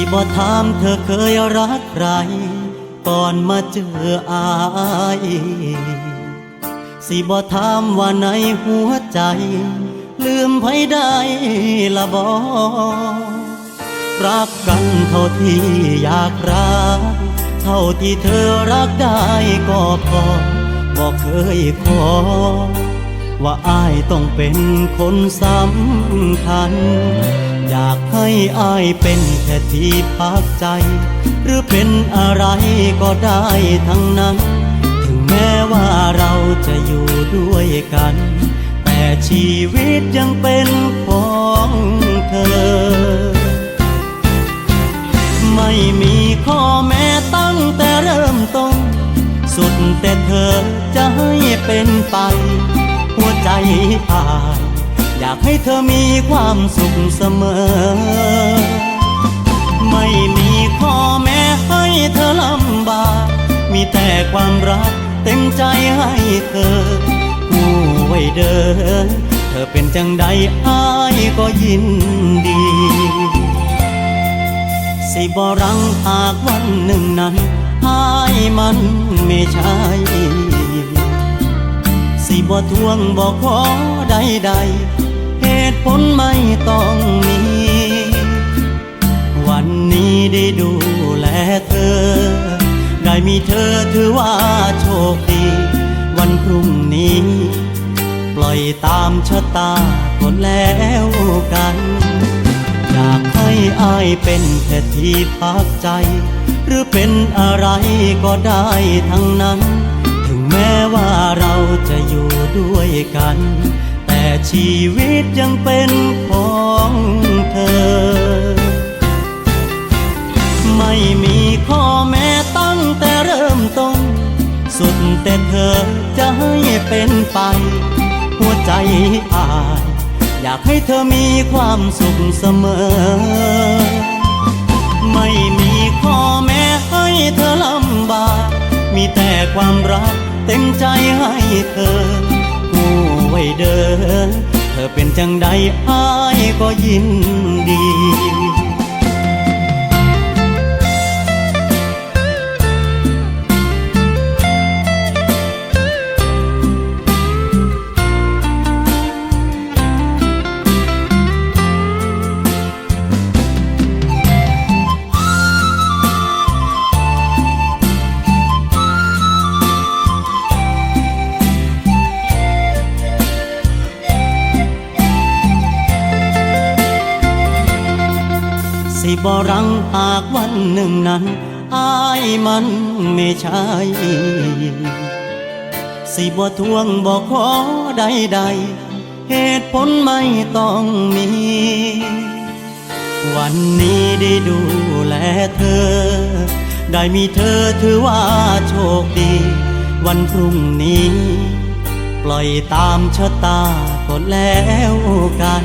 สิบ่ถามเธอเคยรักใคร ก่อนมาเจออายสิบ่ถามว่าในหัวใจ ลืมไผได้ละบ่รักกันเท่าที่อยากรัก เท่าที่เธอรักได้ก็พอบอกเคยขอ ว่าอายต้องเป็นคนสำคัญ อยากให้อายเป็นแค่ที่พักใจ หรือเป็นอะไรก็ได้ทั้งนั้น ถึงแม้ว่าเราจะอยู่ด้วยกัน แต่ชีวิตยังเป็นของเธอ ไม่มี อาย อยากให้เธอมีความสุขเสมอ ไม่มีข้อแม้ให้เธอลำบาก มีแต่ความรักเต็มใจให้เธอผู้ไว้เดิน เธอเป็นจังใดอายก็ยินดี สิบรังหากวันหนึ่งนั้นอายมันไม่ใช่ สิบ่ทวงบอกขอใดๆเหตุผลไม่ต้องมี วันนี้ได้ดูแลเธอ ได้มีเธอถือว่าโชคดี วันพรุ่งนี้ ปล่อยตามชะตาคนแล้วกัน อยากให้อายเป็นแค่ที่พักใจ หรือเป็นอะไรก็ได้ทั้งนั้น แม้ว่าเราจะอยู่ด้วยกัน แต่ชีวิตยังเป็นของเธอ ไม่มีข้อแม้ตั้งแต่เริ่มต้น สุดแต่เธอจะให้เป็นไป หัวใจอาย อยากให้เธอมีความสุขเสมอ ไม่มีข้อแม้ให้เธอลำบากมีแต่ความรัก เต็มใจให้เธอผู้ไว้เดิน เธอเป็นจังใดอายก็ยินดี สิบ่รังหากวันหนึ่งนั้นอายมันไม่ใช่สิบ่ทวงบอกขอใดๆเหตุผลไม่ต้องมี วันนี้ได้ดูแลเธอ ได้มีเธอถือว่าโชคดี วันพรุ่งนี้ ปล่อยตามชะตาก็แล้วกัน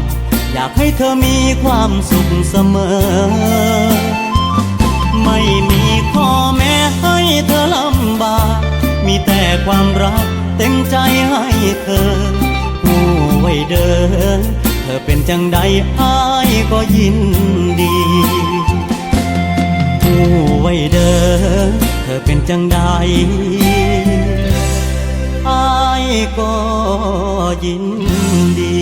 อยากให้เธอมีความสุขเสมอ ไม่มีข้อแม้ให้เธอลำบาก มีแต่ความรักเต็มใจให้เธอ ผู้ไว้เดิน เธอเป็นจังใดอายก็ยินดี ผู้ไว้เดิน เธอเป็นจังใดอายก็ยินดี